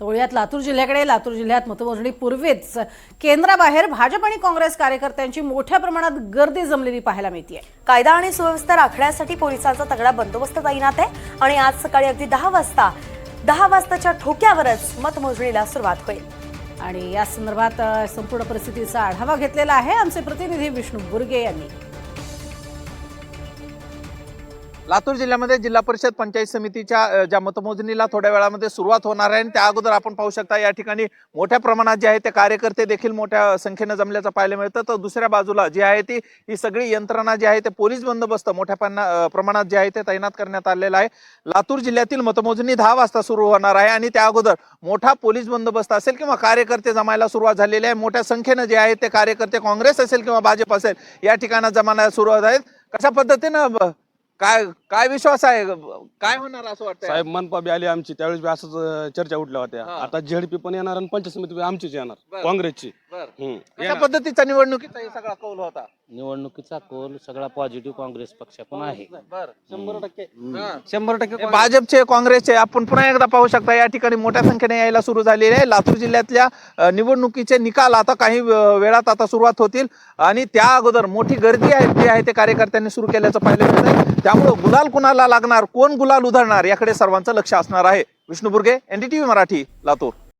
तवळ्यात लातूर जिल्ह्याकडे लातूर जिल्ह्यात मतमोजणी पूर्वीच. केंद्राबाहेर भाजप आणि काँग्रेस कार्यकर्त्यांची मोठ्या प्रमाणात गर्दी जमलेली पाहायला मिळते कायदा आणि सुव्यवस्था राखण्यासाठी पोलिसांचा तगडा बंदोबस्त तैनात आहे आणि आज सकाळी अगदी दहा वाजता दहा वाजताच्या ठोक्यावरच मतमोजणीला सुरुवात होईल. आणि या संदर्भात संपूर्ण परिस्थितीचा आढावा घेतलेला आहे आमचे प्रतिनिधी विष्णू बुर्गे यांनी. लातूर जिल्ह्यामध्ये जिल्हा परिषद पंचायत समितीच्या ज्या मतमोजणीला थोड्या वेळामध्ये सुरुवात होणार आहे आणि त्या अगोदर आपण पाहू शकता या ठिकाणी मोठ्या प्रमाणात जे आहे ते कार्यकर्ते देखील मोठ्या संख्येनं जमल्याचं पाहायला मिळतं. तर दुसऱ्या बाजूला जी आहे ती ही सगळी यंत्रणा जी आहे ते पोलीस बंदोबस्त मोठ्या प्रमाणात जे आहे ते तैनात करण्यात आलेला आहे. लातूर जिल्ह्यातील मतमोजणी दहा वाजता सुरू होणार आहे आणि त्या अगोदर मोठा पोलीस बंदोबस्त असेल किंवा कार्यकर्ते जमायला सुरुवात झालेली आहे. मोठ्या संख्येनं जे आहे ते कार्यकर्ते काँग्रेस असेल किंवा भाजप असेल या ठिकाणी जमायला सुरुवात आहेत. कशा पद्धतीनं ब- काय विश्वास आहे? काय होणार असं वाटतं साहेब मनपा बी आली आमची. त्यावेळेस बी असंच अं, चर्चा उठल्या होत्या. हा. आता झेडपी पण येणार आणि पंचायत समिती बी आमचीच येणार. बरं. काँग्रेसची. बरं. हम्म. कशा येणार. पद्धतीचा निवडणुकीचा हे सगळा कौल होता? निवडणुकीचा कौल सगळा पॉझिटिव्ह काँग्रेस पक्षाकडून आहे. शंभर टक्के. हा. शंभर टक्के भाजपचे काँग्रेसचे आपण पुन्हा एकदा पाहू शकता या ठिकाणी मोठ्या संख्येने यायला सुरू झालेले आहे. लातूर जिल्ह्यातल्या अ, निवडणुकीचे निकाल आता काही अ, वेळात आता सुरुवात होतील. आणि त्या अगोदर मोठी गर्दी आहे जी आहे ते कार्यकर्त्यांनी सुरू केल्याचं पाहिलं मिळत आहे त्यामुळं गुलाल कुणाला लागणार? कोण गुलाल उधळणार? याकडे सर्वांचं लक्ष असणार आहे. विष्णुबुर्गे एनडीटीव्ही मराठी लातूर.